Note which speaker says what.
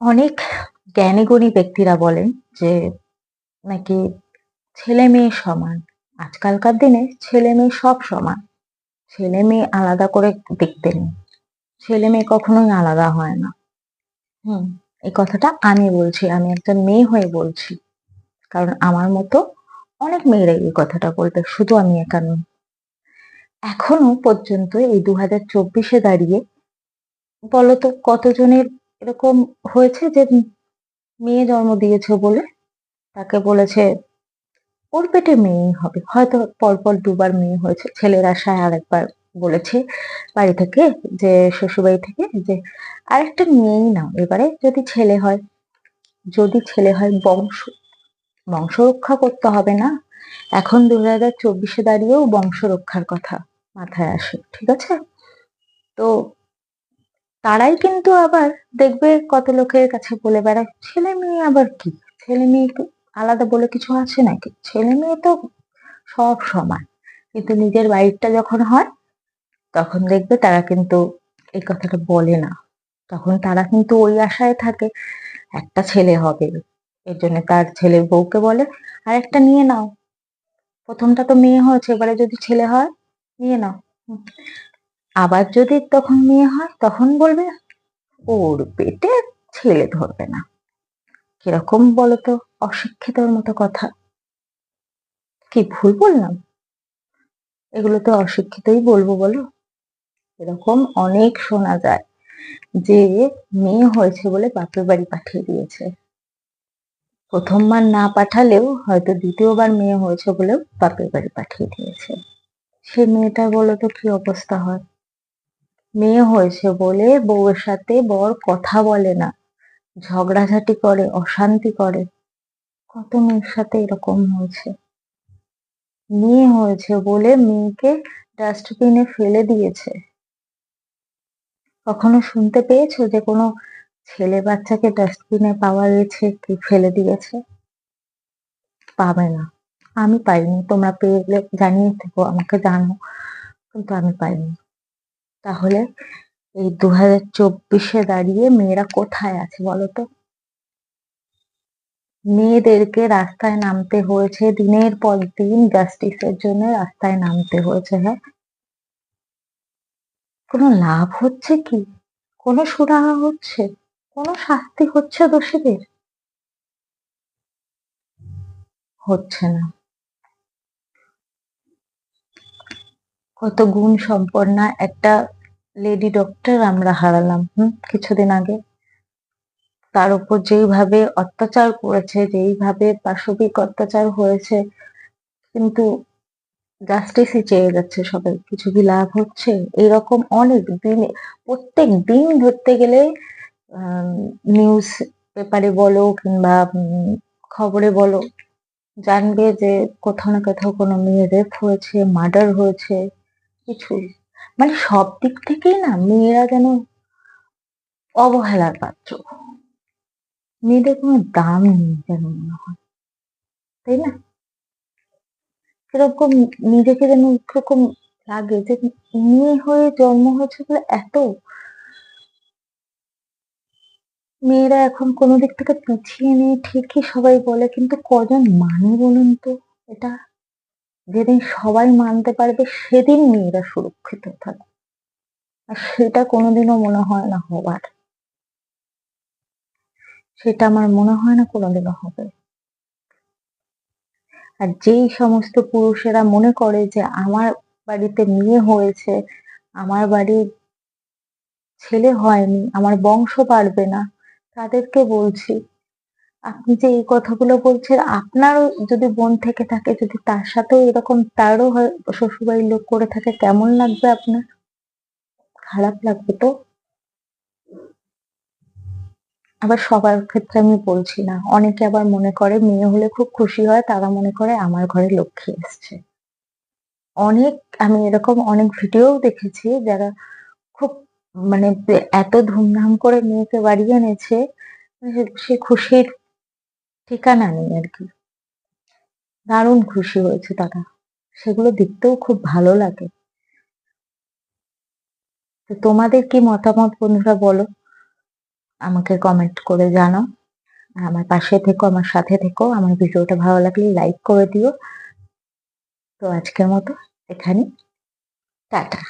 Speaker 1: অনেক জ্ঞানীগুণী ব্যক্তিরা বলেন যে নাকি ছেলে মেয়ে সমান। আজকালকার দিনে ছেলে মেয়ে সব সমান। ছেলে মেয়ে আলাদা করে দেখতে নেই। ছেলে মেয়ে কখনোই আলাদা হয় না। হুম, এই কথাটা আমি বলছি, আমি একজন মেয়ে হয়ে বলছি। কারণ আমার মতো অনেক মেয়েরাই এই কথাটা বলবে, শুধু আমি একা নই। এখনও পর্যন্ত এই দু হাজার চব্বিশে দাঁড়িয়ে বলতো কতজনের এরকম হয়েছে যে মেয়ে জন্ম দিয়েছে বলে তাকে বলেছে, ওর পেটে মেয়েই হবে। হয়তো পরপর দুবার মেয়ে হয়েছে। ছেলের আশায় আরেকবার বলেছে বাড়ি থেকে, যে শ্বশুরবাড়ি থেকে, যে আরেকটা মেয়েই নাও। এবারে যদি ছেলে হয়, যদি ছেলে হয় বংশ বংশ রক্ষা করতে হবে না। এখন দু হাজার চব্বিশে দাঁড়িয়েও বংশ রক্ষার কথা মাথায় আসে, ঠিক আছে? তো তারাই কিন্তু আবার দেখবে কত লোকের কাছে বলে বেড়ায়, ছেলে মেয়ে আবার কি? ছেলে মেয়ে আলাদা বলে কিছু আছে নাকি? ছেলে মেয়ে তো সব সমান, কিন্তু নিজের বাড়িটা যখন হয়, তখন দেখবে তারা কিন্তু এই কথাটা বলে না। তখন তারা কিন্তু ওই আশায় থাকে, একটা ছেলে হবে। এর জন্য তার ছেলে বউকে বলে আর একটা নিয়ে নাও। প্রথমটা তো মেয়ে হয়েছে, এবারে যদি ছেলে হয়, নিয়ে নাও। আবার যদি তখন মেয়ে হয়, তখন বলবে, ওর পেটে ছেলে ধরবে না। কীরকম বলতো? অশিক্ষিতর মতো কথা। কি ভুল বললাম? এগুলো তো অশিক্ষিতই বলব বলো। এরকম অনেক শোনা যায় যে মেয়ে হয়েছে বলে বাপের বাড়ি পাঠিয়ে দিয়েছে। প্রথমবার না পাঠালেও হয়তো দ্বিতীয়বার মেয়ে হয়েছে বলেও বাপের বাড়ি পাঠিয়ে দিয়েছে। সে মেয়েটার বলো তো কি অবস্থা হয়? মেয়ে হয়েছে বলে বউয়ের সাথে বর কথা বলে না। ঝগড়াঝাটি করে, অশান্তি করে। কত মেয়ের সাথে এরকম হয়েছে? মেয়ে হয়েছে বলে মেয়েকে ডাস্টবিনে ফেলে দিয়েছে। কখনো শুনতে পেয়েছ যে কোনো ছেলে বাচ্চাকে ডাস্টবিনে পাওয়া গেছে কি ফেলে দিয়েছে? পাবে না। আমি পাইনি। তোমরা পেলে জানিয়ে থেকো, আমাকে জানো। কিন্তু আমি পাইনি। তাহলে এই দু হাজার চব্বিশে দাঁড়িয়ে মেয়েরা কোথায় আছে বলতো মেয়েদেরকে রাস্তায় নামতে হয়েছে, দিনের পর দিন জাস্টিসের জন্য রাস্তায় নামতে হয়েছে হ্যাঁ? কোনো লাভ হচ্ছে কি? কোনো সুরাহা হচ্ছে? কোনো শাস্তি হচ্ছে দোষীদের? হচ্ছে না। কত গুণ সম্পন্না একটা লেডি ডক্টর আমরা হারালাম, হুম, কিছুদিন আগে। তার উপর যেইভাবে অত্যাচার করেছে, যেইভাবে পাশবিক অত্যাচার হয়েছে, কিন্তু জাস্টিসই চেয়ে যাচ্ছে সবাই। কিছু কি লাভ হচ্ছে? এরকম অনেক দিনে, প্রত্যেক দিন ধরতে গেলে নিউজ পেপারে বলো কিংবা খবরে বলো, জানবে যে কোথাও না কোথাও কোনো মেয়ে রেপ হয়েছে মার্ডার হয়েছে। কিছু মানে সব দিক থেকেই না মেয়েরা যেন অবহেলার পাত্র। মেয়েদের কোনো দাম নেই যেন মনে হয়। তাই না? এরকম নিজেকে যেন এরকম লাগে যে মেয়ে হয়ে জন্ম হয়েছে বলে এত। মেয়েরা এখন কোনো দিক থেকে পিছিয়ে নেই, ঠিকই সবাই বলে, কিন্তু কজন মানে বলুন তো? এটা যেদিন সবাই মানতে পারবে, সেদিন মেয়েরা সুরক্ষিত থাকবে। আর সেটা কোনোদিনও মনে হয় না হবার সেটা আমার মনে হয় না কোনোদিনও হবে। আর যেই সমস্ত পুরুষেরা মনে করে যে আমার বাড়িতে মেয়ে হয়েছে, আমার বাড়ির ছেলে হয়নি, আমার বংশ বাড়বে না, তাদেরকে বলছি আপনি যে এই কথাগুলো বলছেন, আপনারও যদি বোন থেকে থাকে, যদি তার সাথেও এরকম তারও শ্বশুরবাড়ির লোক করে থাকে, কেমন লাগবে আপনার? খারাপ লাগবে তো? আবার সবার ক্ষেত্রে আমি বলছি না। অনেকে আবার মনে করে, মেয়ে হলে খুব খুশি হয়, তারা মনে করে আমার ঘরে লক্ষ্মী এসছে। অনেক, আমি এরকম অনেক ভিডিও দেখেছি যারা খুব মানে এত ধুমধাম করে মেয়েকে বাড়িয়ে এনেছে, সে খুশির ঠিকানা নেই আর কি দারুণ খুশি হয়েছে তারা। সেগুলো দেখতেও খুব ভালো লাগে। তো তোমাদের কি মতামত বন্ধুরা বলো? আমাকে কমেন্ট করে জানাও। আর আমার পাশে থেকো, আমার সাথে থেকো। আমার ভিডিওটা ভালো লাগলে লাইক করে দিও। তো আজকের মতো এখানে টাটা।